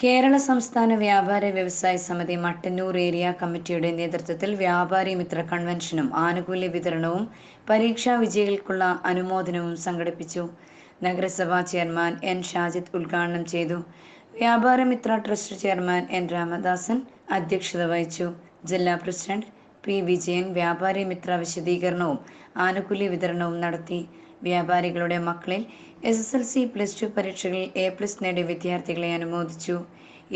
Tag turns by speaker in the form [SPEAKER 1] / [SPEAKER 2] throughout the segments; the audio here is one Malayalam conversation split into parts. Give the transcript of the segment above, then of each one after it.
[SPEAKER 1] കേരള സംസ്ഥാന വ്യാപാര വ്യവസായ സമിതി മട്ടന്നൂർ ഏരിയ കമ്മിറ്റിയുടെ നേതൃത്വത്തിൽ വ്യാപാരി മിത്ര കൺവെൻഷനും ആനുകൂല്യ വിതരണവും പരീക്ഷാ വിജയികൾക്കുള്ള അനുമോദനവും സംഘടിപ്പിച്ചു. നഗരസഭാ ചെയർമാൻ എൻ ഷാജിദ് ഉദ്ഘാടനം ചെയ്തു. Vyapara Mithra trust chairman N Ramadasan അധ്യക്ഷത വഹിച്ചു. ജില്ലാ പ്രസിഡന്റ് പി വിജയൻ വ്യാപാരി മിത്ര വിശദീകരണവും ആനുകൂല്യ വിതരണവും നടത്തി. വ്യാപാരികളുടെ മക്കളിൽ S S L C plus two പരീക്ഷകളിൽ എ പ്ലസ് നേടിയ വിദ്യാർത്ഥികളെ അനുമോദിച്ചു.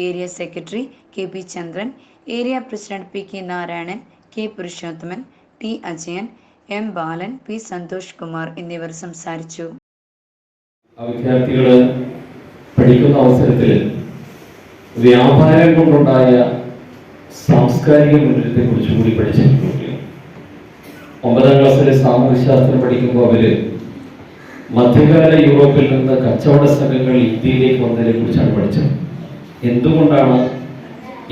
[SPEAKER 1] Area secretary K P Chandran area president P K Narayanan K Purushothaman T Ajayan M Balan P Santhosh Kumar എന്നിവർ സംസാരിച്ചു.
[SPEAKER 2] പഠിക്കുന്ന അവസരത്തിൽ വ്യാപാരം കൊണ്ടുണ്ടായ സാംസ്കാരിക മുന്നേറ്റത്തെ കുറിച്ച് കൂടി പഠിച്ചിട്ടുണ്ട്. ഒമ്പതാം ക്ലാസ്സിലെ സാമൂഹ്യശാസ്ത്രം പഠിക്കുമ്പോൾ അവർ മധ്യകാല യൂറോപ്പിൽ നിന്ന് കച്ചവട സംഘങ്ങൾ ഇന്ത്യയിലേക്ക് വന്നതിനെ കുറിച്ചാണ് പഠിച്ചത്. എന്തുകൊണ്ടാണ്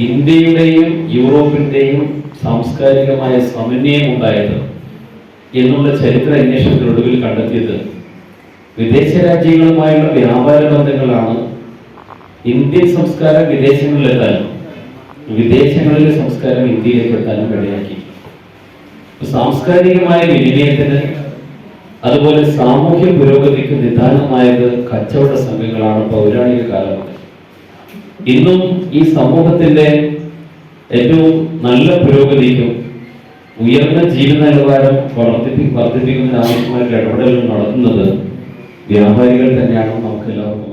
[SPEAKER 2] ഇന്ത്യയുടെയും യൂറോപ്പിന്റെയും സാംസ്കാരികമായ സമന്വയം ഉണ്ടായത് എന്നുള്ള ചരിത്ര അന്വേഷണത്തിനൊടുവിൽ കണ്ടെത്തിയത് വിദേശ രാജ്യങ്ങളുമായുള്ള വ്യാപാര ബന്ധങ്ങളാണ് ഇന്ത്യൻ സംസ്കാരം വിദേശങ്ങളിലെത്താനും വിദേശങ്ങളിലെ സംസ്കാരം ഇന്ത്യയിലേക്ക് എത്താനും ഇടയാക്കി. സാംസ്കാരികമായ വിനിമയത്തിന് അതുപോലെ സാമൂഹ്യ പുരോഗതിക്ക് നിദാനമായത് കച്ചവട സംഘങ്ങളാണ് പൗരാണിക കാലം. ഇന്നും ഈ സമൂഹത്തിന്റെ ഏറ്റവും നല്ല പുരോഗതിക്കും ഉയർന്ന ജീവിത നിലവാരം വർദ്ധിപ്പി വർദ്ധിപ്പിക്കുന്നതിന് ആവശ്യമായിട്ടുള്ള ഇടപെടലുകൾ നടത്തുന്നത് വ്യാപാരികൾ തന്നെയാണ് നമുക്ക് എല്ലാവർക്കും